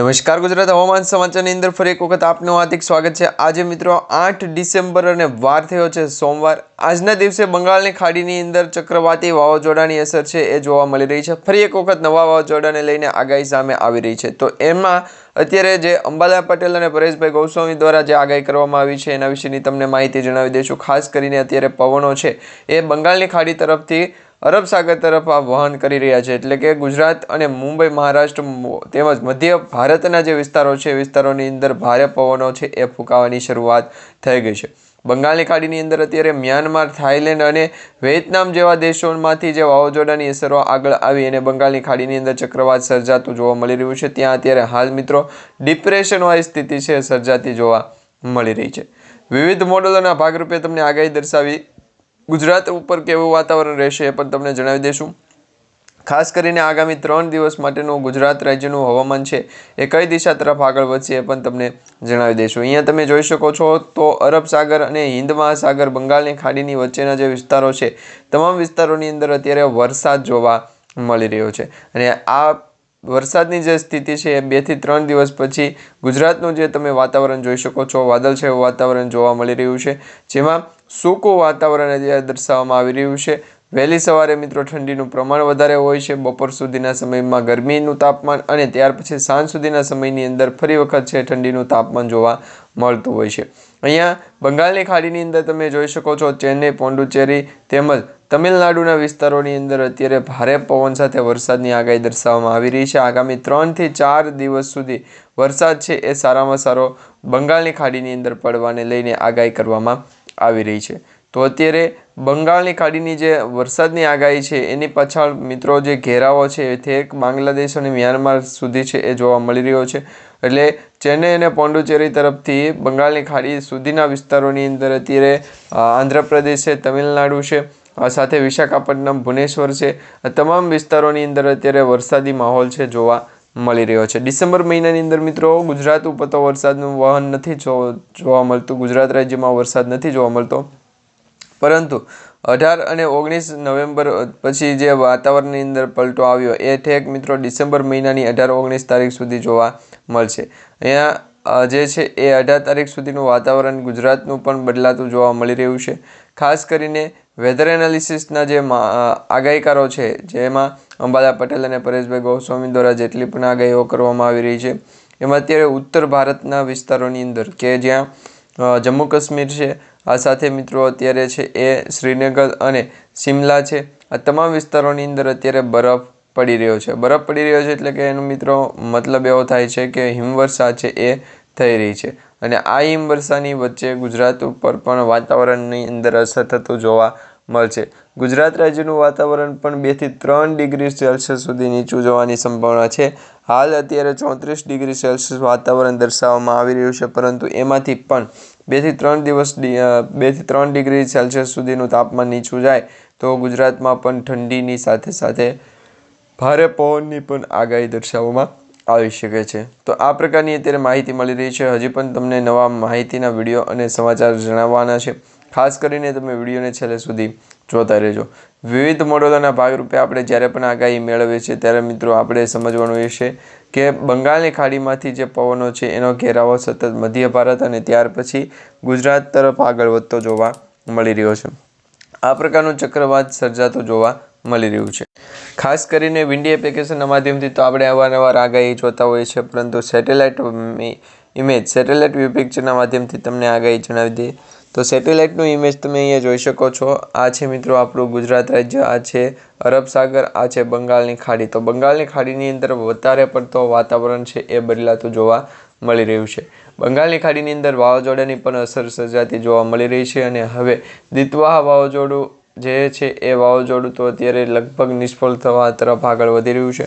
નમસ્કાર ગુજરાત હવામાન સમાચારની અંદર ફરી એક વખત આપનું હાર્દિક સ્વાગત છે. આજે મિત્રો આઠ ડિસેમ્બર અને વાર થયો છે સોમવાર. આજના દિવસે બંગાળની ખાડીની અંદર ચક્રવાતી વાવાઝોડાની અસર છે એ જોવા મળી રહી છે. ફરી એક વખત નવા વાવાઝોડાને લઈને આગાહી સામે આવી રહી છે. તો એમાં અત્યારે જે અંબાલા પટેલ અને પરેશભાઈ ગોસ્વામી દ્વારા જે આગાહી કરવામાં આવી છે એના વિશેની તમને માહિતી જણાવી દઈશું. ખાસ કરીને અત્યારે પવનો છે એ બંગાળની ખાડી તરફથી અરબ સાગર તરફ આ વહન કરી રહ્યા છે. એટલે કે ગુજરાત અને મુંબઈ મહારાષ્ટ્ર તેમજ મધ્ય ભારતના જે વિસ્તારો છે એ વિસ્તારોની અંદર ભારે પવનો છે એ ફૂંકાવાની શરૂઆત થઈ ગઈ છે. બંગાળની ખાડીની અંદર અત્યારે મ્યાનમાર થાઈલેન્ડ અને વિયેતનામ જેવા દેશોમાંથી જે વાવાઝોડાની અસરો આગળ આવી અને બંગાળની ખાડીની અંદર ચક્રવાત સર્જાતું જોવા મળી રહ્યું છે. ત્યાં અત્યારે હાલ મિત્રો ડિપ્રેશનવાળી સ્થિતિ છે, સર્જાતી જોવા મળી રહી છે. વિવિધ મોડલોના ભાગરૂપે તમને આગાહી દર્શાવી ગુજરાત ઉપર કેવું વાતાવરણ રહેશે એ પણ તમને જણાવી દઈશું ખાસ કરીને આગામી ત્રણ દિવસ માટેનું ગુજરાત રાજ્યનું હવામાન છે એ કઈ દિશા તરફ આગળ વધશે એ પણ તમને જણાવી દઈશું અહીંયા તમે જોઈ શકો છો તો અરબ સાગર અને હિન્દ મહાસાગર બંગાળની ખાડીની વચ્ચેના જે વિસ્તારો છે, તમામ વિસ્તારોની અંદર અત્યારે વરસાદ જોવા મળી રહ્યો છે. અને આ વરસાદની જે સ્થિતિ છે એ બેથી ત્રણ દિવસ પછી ગુજરાતનું જે તમે વાતાવરણ જોઈ શકો છો વાદળછાયું વાતાવરણ જોવા મળી રહ્યું છે, જેમાં સૂકું વાતાવરણ અત્યારે દર્શાવવામાં આવી રહ્યું છે. વહેલી સવારે મિત્રો ઠંડીનું પ્રમાણ વધારે હોય છે. બપોર સુધીના સમયમાં ગરમીનું તાપમાન અને ત્યાર પછી સાંજ સુધીના સમયની અંદર ફરી વખત છે ઠંડીનું તાપમાન જોવા મળતું હોય છે. અહીંયા બંગાળની ખાડીની અંદર તમે જોઈ શકો છો ચેન્નઈ પોંડુચેરી તેમજ તમિલનાડુના વિસ્તારોની અંદર અત્યારે ભારે પવન સાથે વરસાદની આગાહી દર્શાવવામાં આવી રહી છે. આગામી ત્રણથી ચાર દિવસ સુધી વરસાદ છે એ સારામાં સારો બંગાળની ખાડીની અંદર પડવાને લઈને આગાહી કરવામાં આવી રહી છે. તો અત્યારે બંગાળની ખાડીની જે વરસાદની આગાહી છે, એની પાછળ મિત્રો જે ઘેરાવો છે એક બાંગ્લાદેશ અને મ્યાનમાર સુધી છે, એ જોવા મળી રહ્યો છે. એટલે ચેન્નઈ અને પોંડુચેરી તરફથી બંગાળની ખાડી સુધીના વિસ્તારોની અંદર અત્યારે આંધ્રપ્રદેશ છે, તમિલનાડુ છે સાથે વિશાખાપટ્ટનમ, ભુવનેશ્વર છે. તમામ વિસ્તારોની અંદર અત્યારે વરસાદી માહોલ છે જોવા મળી રહ્યો છે. ડિસેમ્બર મહિનાની અંદર મિત્રો, ગુજરાત ઉપર તો વરસાદનું વહન નથી જોવા મળતું. ગુજરાત રાજ્યમાં વરસાદ નથી જોવા મળતો. પરંતુ અઢાર અને ઓગણીસ નવેમ્બર પછી જે વાતાવરણની અંદર પલટો આવ્યો, એ ઠેક મિત્રો ડિસેમ્બર મહિનાની અઢાર ઓગણીસ તારીખ સુધી જોવા મળશે. અહીંયા જે છે એ અઢાર તારીખ સુધીનું વાતાવરણ ગુજરાતનું પણ બદલાતું જોવા મળી રહ્યું છે. ખાસ કરીને વેધર એનાલિસિસના જે આગાહીકારો છે, જેમાં અંબાલા પટેલ અને પરેશભાઈ ગોસ્વામી દ્વારા જેટલી પણ આગાહીઓ કરવામાં આવી રહી છે, એમાં અત્યારે ઉત્તર ભારતના વિસ્તારોની અંદર કે જ્યાં જમ્મુ કાશ્મીર છે, આ સાથે મિત્રો અત્યારે છે એ શ્રીનગર અને શિમલા છે, આ તમામ વિસ્તારોની અંદર અત્યારે બરફ પડી રહ્યો છે. બરફ પડી રહ્યો છે એટલે કે એનો મિત્રો મતલબ એવો થાય છે કે હિમવર્ષા છે એ થઈ રહી છે. અને આ હિમવર્ષાની વચ્ચે ગુજરાત ઉપર પણ વાતાવરણની અંદર અસર થતું જોવા મળશે. ગુજરાત રાજ્યનું વાતાવરણ પણ બેથી ત્રણ ડિગ્રી સેલ્સિયસ સુધી નીચું જવાની સંભાવના છે. હાલ અત્યારે ચોત્રીસ ડિગ્રી સેલ્સિયસ વાતાવરણ દર્શાવવામાં આવી રહ્યું છે, પરંતુ એમાંથી પણ બેથી ત્રણ દિવસ બેથી ત્રણ ડિગ્રી સેલ્સિયસ સુધીનું તાપમાન નીચું જાય તો ગુજરાતમાં પણ ઠંડીની સાથે સાથે ભારે પવનની પણ આગાહી દર્શાવવામાં આવી શકે છે. તો આ પ્રકારની અત્યારે માહિતી મળી રહી છે. હજી પણ તમને નવા માહિતીના વીડિયો અને સમાચાર જણાવવાના છે. ખાસ કરીને તમે વિડીયોને છેલ્લે સુધી જોતા રહેજો. વિવિધ મોડલોના ભાગરૂપે આપણે જ્યારે પણ આગાહી મેળવીએ છીએ, ત્યારે મિત્રો આપણે સમજવાનું એ છે કે બંગાળની ખાડીમાંથી જે પવનો છે, એનો ઘેરાવો સતત મધ્ય ભારત અને ત્યાર પછી ગુજરાત તરફ આગળ વધતો જોવા મળી રહ્યો છે. આ પ્રકારનો ચક્રવાત સર્જાતો જોવા મળી રહ્યું છે. ખાસ કરીને વિન્ડી એપ્લિકેશનના માધ્યમથી તો આપણે અવારનવાર આગાહી જોતા હોઈએ છીએ, પરંતુ સેટેલાઇટ ઇમેજ સેટેલાઇટ વ્યૂ પિક્ચરના માધ્યમથી તમને આગાહી જણાવી દઈએ. તો સેટેલાઇટનું ઇમેજ તમે અહીંયા જોઈ શકો છો. આ છે મિત્રો આપણું ગુજરાત રાજ્ય, આ છે અરબ સાગર, આ છે બંગાળની ખાડી. તો બંગાળની ખાડીની અંદર વધારે પડતો વાતાવરણ છે એ બદલાતું જોવા મળી રહ્યું છે. બંગાળની ખાડીની અંદર વાવાઝોડાની પણ અસર સર્જાતી જોવા મળી રહી છે અને હવે દિતવાહ વાવાઝોડું જે છે એ વાવાઝોડું તો અત્યારે લગભગ નિષ્ફળ થવા તરફ આગળ વધી રહ્યું છે.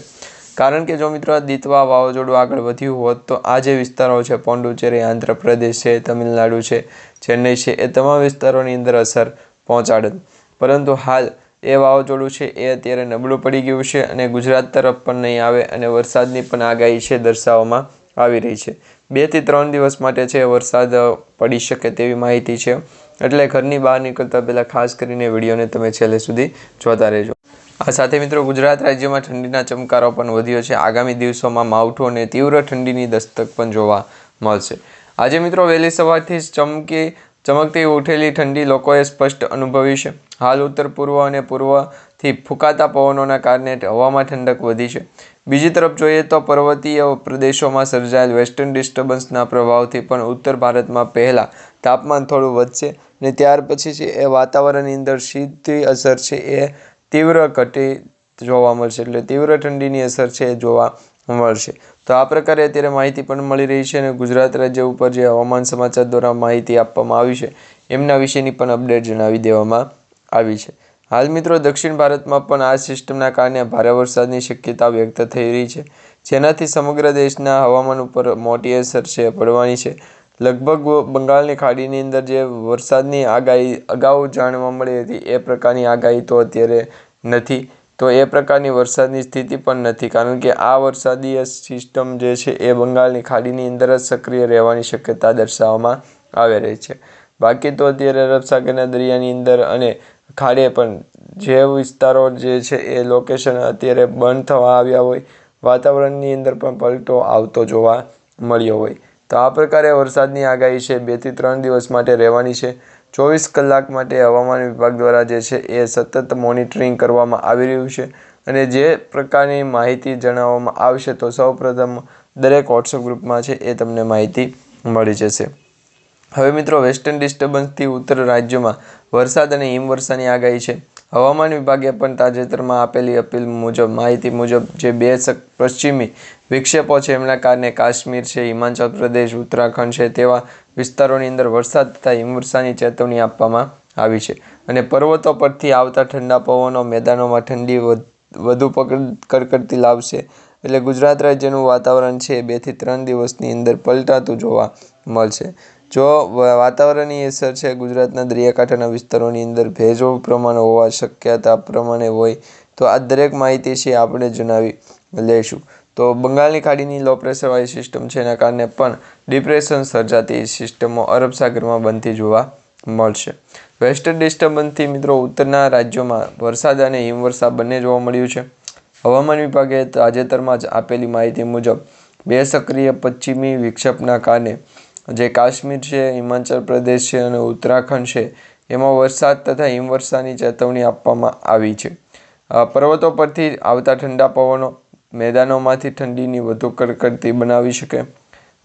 કારણ કે જો મિત્રો દીતવા વાવાઝોડું આગળ વધ્યું હોત તો આ જે વિસ્તારો છે પોંડુચેરી આંધ્રપ્રદેશ છે, તમિલનાડુ છે, ચેન્નઈ છે, એ તમામ વિસ્તારોની અંદર અસર પહોંચાડત. પરંતુ હાલ એ વાવાઝોડું છે એ અત્યારે નબળું પડી ગયું છે અને ગુજરાત તરફ પણ નહીં આવે અને વરસાદની પણ આગાહી છે દર્શાવવામાં આવી રહી છે. બેથી ત્રણ દિવસ માટે છે વરસાદ પડી શકે તેવી માહિતી છે. એટલે ઘરની બહાર નીકળતા પહેલાં ખાસ કરીને વિડીયોને તમે છેલ્લે સુધી જોતા રહેજો. આ સાથે મિત્રો ગુજરાત રાજ્યમાં ઠંડીના ચમકારો પણ વધ્યો છે. આગામી દિવસોમાં માવઠું અને તીવ્ર ઠંડીની દસ્તક પણ જોવા મળશે. આજે મિત્રો વહેલી સવારથી જ ચમકી, ચમકતી ઉઠેલી ઠંડી લોકોએ સ્પષ્ટ અનુભવી છે. હાલ ઉત્તર પૂર્વ અને પૂર્વથી ફૂંકાતા પવનોના કારણે હવામાં ઠંડક વધી છે. બીજી તરફ જોઈએ તો પર્વતીય પ્રદેશોમાં સર્જાયેલ વેસ્ટર્ન ડિસ્ટર્બન્સના પ્રભાવથી પણ ઉત્તર ભારતમાં પહેલાં તાપમાન થોડું વધશે ને ત્યાર પછી છે એ વાતાવરણની અંદર સીધી અસર છે એ તીવ્ર ઘટી જોવા મળશે. એટલે તીવ્ર ઠંડીની અસર છે એ જોવા મળશે. તો આ પ્રકારે અત્યારે માહિતી પણ મળી રહી છે અને ગુજરાત રાજ્ય ઉપર જે હવામાન સમાચાર દ્વારા માહિતી આપવામાં આવી છે, એમના વિશેની પણ અપડેટ જણાવી દેવામાં આવી છે. હાલ મિત્રો, દક્ષિણ ભારતમાં પણ આ સિસ્ટમના કારણે ભારે વરસાદની શક્યતા વ્યક્ત થઈ રહી છે. જેનાથી સમગ્ર દેશના હવામાન ઉપર મોટી અસર છે, પડવાની છે. લગભગ બંગાળની ખાડીની અંદર જે વરસાદની આગાહી અગાઉ જાણવા મળી હતી, એ પ્રકારની આગાહી તો અત્યારે નથી. તો એ પ્રકારની વરસાદની સ્થિતિ પણ નથી, કારણ કે આ વરસાદી સિસ્ટમ જે છે એ બંગાળની ખાડીની અંદર જ સક્રિય રહેવાની શક્યતા દર્શાવવામાં આવી રહી છે. બાકી તો અત્યારે અરબ સાગરના દરિયાની અંદર અને ખાડે પણ જે વિસ્તારો જે છે એ લોકેશન અત્યારે બંધ થવા આવ્યા હોય, વાતાવરણની અંદર પણ પલટો આવતો જોવા મળ્યો હોય. તો આ પ્રકારે વરસાદની આગાહી છે. બેથી ત્રણ દિવસ માટે રહેવાની છે. ચોવીસ કલાક માટે હવામાન વિભાગ દ્વારા જે છે એ સતત મોનિટરિંગ કરવામાં આવી રહ્યું છે અને જે પ્રકારની માહિતી જણાવવામાં આવશે તો સૌપ્રથમ દરેક વોટ્સઅપ ગ્રુપમાં છે એ તમને માહિતી મળી જશે. હવે મિત્રો વેસ્ટર્ન ડિસ્ટર્બન્સથી ઉત્તર રાજ્યોમાં વરસાદ અને હિમવર્ષાની આગાહી છે. હવામાન વિભાગે પણ તાજેતરમાં આપેલી અપીલ મુજબ, માહિતી મુજબ જે બે પશ્ચિમી વિક્ષેપો છે. એમના કારણે કાશ્મીર છે, હિમાચલ પ્રદેશ, ઉત્તરાખંડ છે તેવા વિસ્તારોની અંદર વરસાદ તથા હિમવર્ષાની ચેતવણી આપવામાં આવી છે. અને પર્વતો પરથી આવતા ઠંડા પવનો મેદાનોમાં ઠંડી વધુ પકડ કરકડતી લાવશે. એટલે ગુજરાત રાજ્યનું વાતાવરણ છે બેથી ત્રણ દિવસની અંદર પલટાતું જોવા મળશે. જો વાતાવરણની અસર છે ગુજરાતના દરિયાકાંઠાના વિસ્તારોની અંદર ભેજો પ્રમાણ હોવા શક્યતા પ્રમાણે હોય તો આ દરેક માહિતી છે આપણે જણાવી લઈશું. તો બંગાળની ખાડીની લો પ્રેશરવાળી સિસ્ટમ છે એના કારણે પણ ડિપ્રેશન સર્જાતી સિસ્ટમો અરબ સાગરમાં બનતી જોવા મળશે. વેસ્ટર્ન ડિસ્ટર્બન્સથી મિત્રો ઉત્તરના રાજ્યોમાં વરસાદ અને હિમવર્ષા બંને જોવા મળ્યું છે. હવામાન વિભાગે તાજેતરમાં જ આપેલી માહિતી મુજબ બે સક્રિય પશ્ચિમી વિક્ષેપના કારણે જે કાશ્મીર છે, હિમાચલ પ્રદેશ છે અને ઉત્તરાખંડ છે, એમાં વરસાદ તથા હિમવર્ષાની ચેતવણી આપવામાં આવી છે. પર્વતો પરથી આવતા ઠંડા પવનો મેદાનોમાંથી ઠંડીની વધુ કડકડતી બનાવી શકે.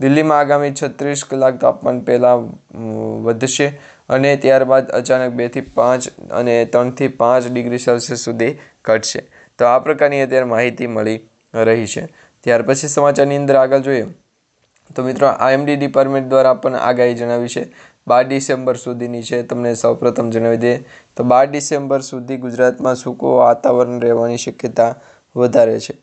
દિલ્હીમાં આગામી છત્રીસ કલાક તાપમાન પહેલાં વધશે અને ત્યારબાદ અચાનક બેથી પાંચ અને ત્રણથી પાંચ ડિગ્રી સેલ્સિયસ સુધી ઘટશે. તો આ પ્રકારની અત્યારે માહિતી મળી રહી છે. ત્યાર પછી સમાચારની અંદર આગળ જોઈએ. તો મિત્રો, આઈએમડી ડિપાર્ટમેન્ટ દ્વારા પણ આગાહી જણાવી છે. બાર ડિસેમ્બર સુધીની છે. તમને સૌપ્રથમ જણાવી દે તો બાર ડિસેમ્બર સુધી ગુજરાતમાં સૂકો વાતાવરણ રહેવાની શક્યતા વધારે છે.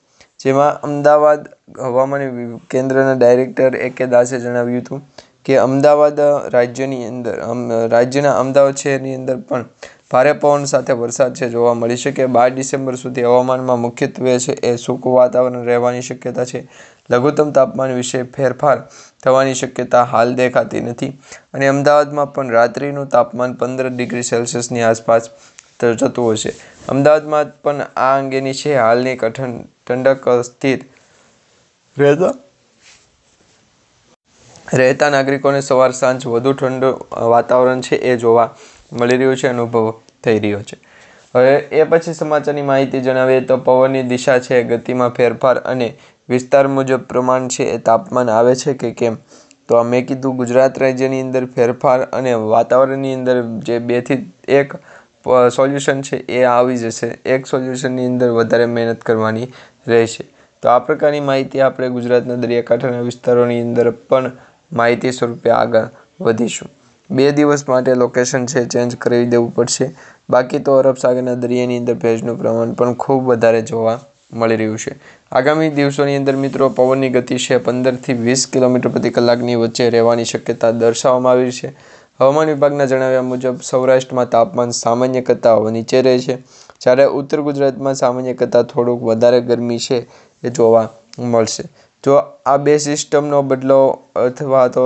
જેમાં અમદાવાદ હવામાન કેન્દ્રના ડાયરેક્ટર એ કે દાસે જણાવ્યું હતું કે અમદાવાદ રાજ્યની અંદર રાજ્યના અમદાવાદ શહેરની અંદર પણ ભારે પવન સાથે વરસાદ છે જોવા મળી શકે. બાર ડિસેમ્બર સુધી હવામાનમાં મુખ્યત્વે છે એ સૂકું વાતાવરણ રહેવાની શક્યતા છે. લઘુત્તમ તાપમાન વિશે ફેરફાર થવાની શક્યતા હાલ દેખાતી નથી અને અમદાવાદમાં પણ રાત્રિનું તાપમાન પંદર ડિગ્રી સેલ્સિયસની આસપાસ જતું હશે. અમદાવાદમાં પણ આ અંગેની છે હાલની કઠણ ઠંડક સ્થિત. રહેતા? રહેતા નાગરિકોને સવાર સાંજ વધુ ઠંડુ વાતાવરણ છે એ જોવા મળી રહ્યું છે અનુભવ થઈ રહ્યો છે. હવે એ પછી સમાચારની માહિતી જણાવીએ તો પવનની દિશા છે ગતિમાં ફેરફાર અને વિસ્તાર મુજબ પ્રમાણ છે એ તાપમાન આવે છે કે કેમ? તો મેં કીધું ગુજરાત રાજ્યની અંદર ફેરફાર અને વાતાવરણની અંદર જે બેથી એક સોલ્યુશન છે એ આવી જશે. એક સોલ્યુશનની અંદર વધારે મહેનત કરવાની રહેશે. તો આ પ્રકારની માહિતી આપણે ગુજરાતના દરિયાકાંઠાના વિસ્તારોની અંદર પણ માહિતી સ્વરૂપે આગળ વધીશું. બે દિવસ માટે લોકેશન છે ચેન્જ કરી દેવું પડશે. બાકી તો અરબ સાગરના દરિયાની અંદર ભેજનું પ્રમાણ પણ ખૂબ વધારે જોવા મળી રહ્યું છે. આગામી દિવસોની અંદર મિત્રો, પવનની ગતિ છે પંદરથી વીસ કિલોમીટર પ્રતિ કલાકની વચ્ચે રહેવાની શક્યતા દર્શાવવામાં આવી છે. હવામાન વિભાગના જણાવ્યા મુજબ, સૌરાષ્ટ્રમાં તાપમાન સામાન્ય કરતાં નીચે રહે છે. જ્યારે ઉત્તર ગુજરાતમાં સામાન્ય કરતાં થોડુંક વધારે ગરમી છે એ જોવા મળશે. જો આ બે સિસ્ટમનો બદલો અથવા તો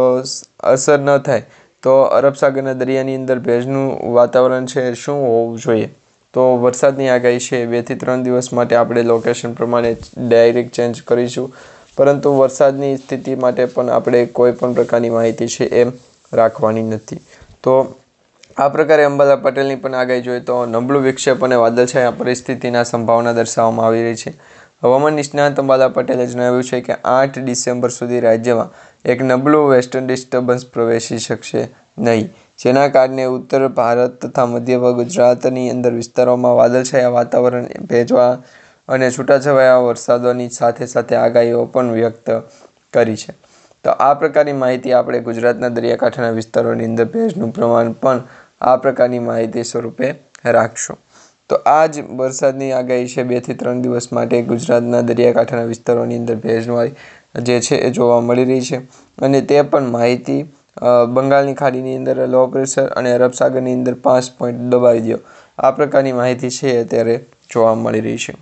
અસર ન થાય, તો અરબ સાગરના દરિયાની અંદર ભેજનું વાતાવરણ છે શું હોવું જોઈએ? તો વરસાદની આગાહી છે. બેથી ત્રણ દિવસ માટે આપણે લોકેશન પ્રમાણે ડાયરેક્ટ ચેન્જ કરીશું. પરંતુ વરસાદની સ્થિતિ માટે પણ આપણે કોઈ પણ પ્રકારની માહિતી છે એમ રાખવાની નથી. તો આ પ્રકારે અંબાલા પટેલની પણ આગાહી જોઈએ તો નબળું વિક્ષેપ અને વાદળછાયા પરિસ્થિતિના સંભાવના દર્શાવવામાં આવી રહી છે. હવામાન નિષ્ણાત અંબાલા પટેલે જણાવ્યું છે કે આઠ ડિસેમ્બર સુધી રાજ્યમાં એક નબળું વેસ્ટર્ન ડિસ્ટર્બન્સ પ્રવેશી શકશે નહીં, જેના કારણે ઉત્તર ભારત તથા મધ્ય ગુજરાતની અંદર વિસ્તારોમાં વાદળછાયા વાતાવરણ ભેજવા અને છૂટાછવાયા વરસાદોની સાથે સાથે આગાહીઓ પણ વ્યક્ત કરી છે. તો આ પ્રકારની માહિતી આપણે ગુજરાતના દરિયાકાંઠાના વિસ્તારોની અંદર ભેજનું પ્રમાણ પણ આ પ્રકારની માહિતી સ્વરૂપે રાખશું. તો આ જ વરસાદની આગાહી છે બેથી ત્રણ દિવસ માટે ગુજરાતના દરિયાકાંઠાના વિસ્તારોની અંદર ભેજવાળી જે છે એ જોવા મળી રહી છે. અને તે પણ માહિતી બંગાળની ખાડીની અંદર લો પ્રેશર અને અરબ સાગરની અંદર પાંચ પોઈન્ટ દબાવી દો આ પ્રકારની માહિતી છે અત્યારે જોવા મળી રહી છે.